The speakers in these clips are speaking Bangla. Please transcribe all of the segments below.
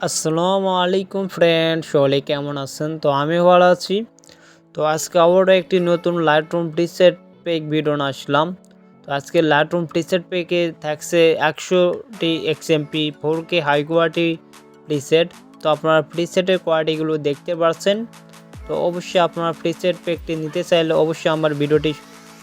আসসালামু আলাইকুম ফ্রেন্ড সকলে কেমন আছেন? তো আমি ভালো আছি। তো আজকে আবারও একটি নতুন লাইটরুম টিসেট পেক ভিডিও আসলাম। তো আজকে লাইটরুম টিসেট পেকে থাকছে একশোটি XMP four K high quality preset তো আপনারা প্রিসেটের কোয়ালিটিগুলো দেখতে পাচ্ছেন তো অবশ্যই আপনারা প্রিসেট পেকটি নিতে চাইলে অবশ্যই আমার ভিডিওটি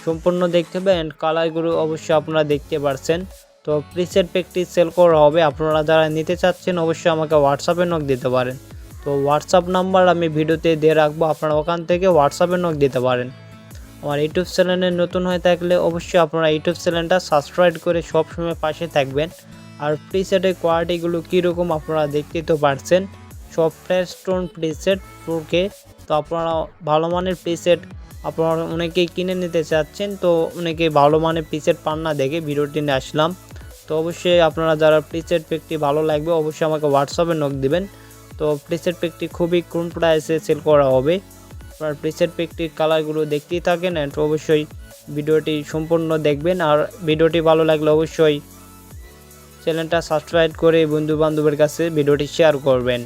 সম্পূর্ণ দেখতে হবে অ্যান্ড কালারগুলো অবশ্যই আপনারা দেখতে পাচ্ছেন তো প্রিসেট পেকটি সেল করা হবে। আপনারা যারা নিতে চাচ্ছেন, অবশ্যই আমাকে হোয়াটসঅ্যাপে নক দিতে পারেন। তো হোয়াটসঅ্যাপ নাম্বার আমি ভিডিওতে দিয়ে রাখব, আপনারা ওখান থেকে হোয়াটসঅ্যাপে নক দিতে পারেন। আমার ইউটিউব চ্যানেলে নতুন হয়ে থাকলে অবশ্যই আপনারা ইউটিউব চ্যানেলটা সাবস্ক্রাইব করে সবসময় পাশে থাকবেন। আর প্রিসেটের কোয়ালিটিগুলো কীরকম আপনারা দেখতে তো পারছেন। সব ফ্রেশ স্টোন প্রিসেট প্রোকে তো আপনারা ভালো মানের প্রিসেট আপনারা অনেকেই কিনে নিতে চাচ্ছেন, তো অনেকে ভালো মানের প্রিসেট পান না দেখে ভিডিওটি নিয়ে আসলাম। তো অবশ্যই আপনারা যারা প্রিসেট পেকটি ভালো লাগবে, অবশ্যই আমাকে হোয়াটসঅ্যাপে নক দিবেন। তো প্রিসেট পেকটি খুবই কম প্রাইসে সেল করা হবে? আপনার প্রিসেট পেকটির কালারগুলো দেখতেই থাকেন অ্যান্ড অবশ্যই ভিডিওটি সম্পূর্ণ দেখবেন। আর ভিডিওটি ভালো লাগলে অবশ্যই চ্যানেলটা সাবস্ক্রাইব করে বন্ধু বান্ধবের কাছে ভিডিওটি শেয়ার করবেন।